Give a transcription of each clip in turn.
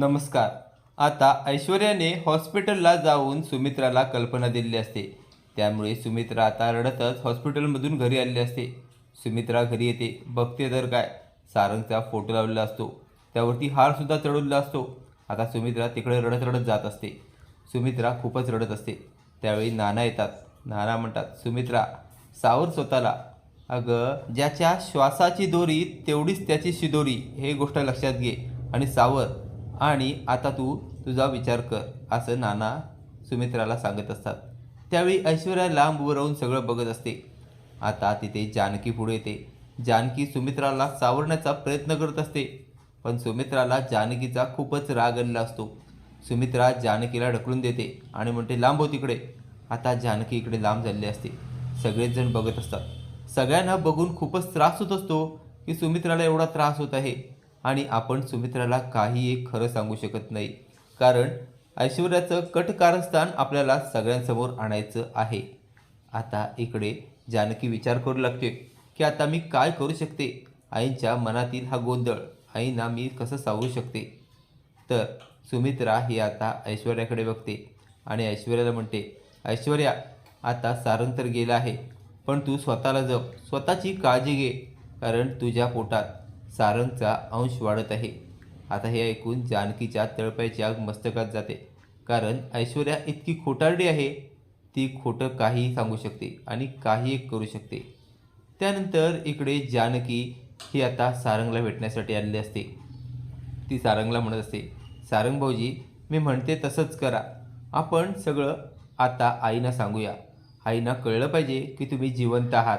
नमस्कार. आता ऐश्वर्याने हॉस्पिटलला जाऊन सुमित्राला कल्पना दिलेली असते. त्यामुळे सुमित्रा आता रडतच हॉस्पिटलमधून घरी आलेली असते. सुमित्रा घरी येते. बघते तर काय? सारंगचा फोटो लावलेला असतो. त्यावरती हारसुद्धा चढवलेला असतो. आता सुमित्रा तिकडे रडत रडत जात असते. सुमित्रा खूपच रडत असते. त्यावेळी नाना येतात. नाना म्हणतात सुमित्रा सावर स्वतःला. अगं ज्याच्या श्वासाची दोरी तेवढीच त्याची शिदोरी. हे गोष्ट लक्षात घे. आणि सावर आणि आता तू तुझा विचार कर असं नाना सुमित्राला सांगत असतात. त्यावेळी ऐश्वर्या लांब उभं राहून सगळं बघत असते. आता तिथे जानकी पुढे येते. जानकी सुमित्राला सावरण्याचा प्रयत्न करत असते. पण सुमित्राला जानकीचा खूपच राग आलेला असतो. सुमित्रा जानकीला ढकलून देते आणि म्हणते लांब हो तिकडे. आता जानकी इकडे लांब झालेली असते. सगळेच जण बघत असतात. सगळ्यांना बघून खूपच त्रास होत असतो की सुमित्राला एवढा त्रास होत आहे. आणि आपण सुमित्राला काही एक खरं सांगू शकत नाही. कारण ऐश्वर्याचं कट कारस्थान आपल्याला सगळ्यांसमोर आणायचं आहे. आता इकडे जानकी विचार करू लागते की आता मी काय करू शकते? आईंच्या मनातील हा गोंधळ आईना मी कसं सावरू शकते? तर सुमित्रा ही आता ऐश्वर्याकडे बघते आणि ऐश्वर्याला म्हणते ऐश्वर्या आता सारंग तर गेला आहे पण तू स्वतःला जप स्वतःची काळजी घे कारण तुझ्या पोटात सारंगचा अंश वाढत आहे. आता हे ऐकून जानकीच्या तळपायची आग मस्तकात जाते. कारण ऐश्वर्या इतकी खोटारडी आहे ती खोटं काहीही सांगू शकते आणि काही एक करू शकते. त्यानंतर इकडे जानकी ही आता सारंगला भेटण्यासाठी आलेली असते. ती सारंगला म्हणत असते सारंग भाऊजी मी म्हणते तसंच करा. आपण सगळं आता आईना सांगूया. आईना कळलं पाहिजे की तुम्ही जिवंत आहात.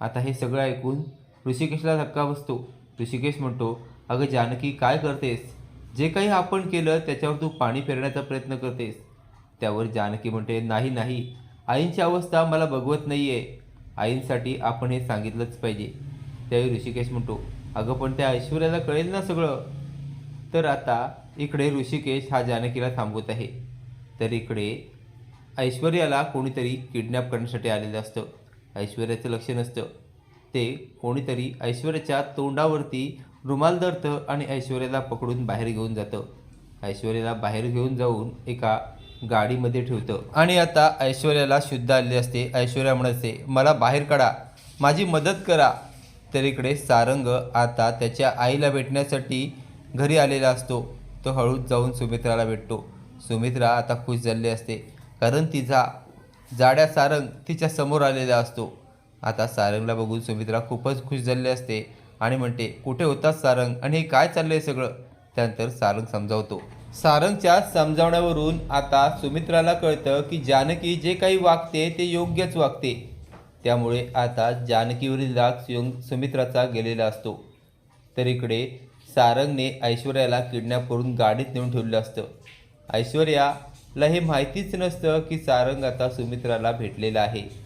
आता हे सगळं ऐकून ऋषिकेशला धक्का बसतो. ऋषिकेश म्हणतो अगं जानकी काय करतेस? जे काही आपण केलं त्याच्यावर तू पाणी फेरण्याचा प्रयत्न करतेस. त्यावर जानकी म्हणते नाही नाही. आईंची अवस्था मला बघवत नाही आहे आईंसाठी आपण हे सांगितलंच पाहिजे. त्यावेळी ऋषिकेश म्हणतो अगं पण त्या ऐश्वर्याला कळेल ना सगळं. तर आता इकडे ऋषिकेश हा जानकीला थांबवत आहे. तर इकडे ऐश्वर्याला कोणीतरी किडनॅप करण्यासाठी आलेलं असतं. ऐश्वर्याचं लक्ष नसतं. ते कोणीतरी ऐश्वर्याच्या तोंडावरती रुमाल धरतं आणि ऐश्वर्याला पकडून बाहेर घेऊन जातं. ऐश्वर्याला बाहेर घेऊन जाऊन एका गाडीमध्ये ठेवतं. आणि आता ऐश्वर्याला शुद्ध आलेली असते. ऐश्वर्या म्हणते मला बाहेर काढा. माझी मदत करा. तर इकडे सारंग आता त्याच्या आईला भेटण्यासाठी घरी आलेला असतो. तो हळूच जाऊन सुमित्राला भेटतो. सुमित्रा आता खुश झालेली असते. कारण तिचा जाड्या सारंग तिच्या समोर आलेला असतो. आता सारंगला बघून सुमित्रा खूपच खुश झालेली असते आणि म्हणते कुठे होतास सारंग? आणि हे काय चाललंय सगळं? त्यानंतर सारंग समजावतो. सारंगच्या समजावण्यावरून आता सुमित्राला कळतं की जानकी जे काही वागते ते योग्यच वागते. त्यामुळे आता जानकीवरील राग सुमित्राचा गेलेला असतो. तर इकडे सारंगने ऐश्वर्याला किडनॅप करून गाडीत नेऊन ठेवलं असतं. ऐश्वर्याला हे माहितीच नसतं की सारंग आता सुमित्राला भेटलेला आहे.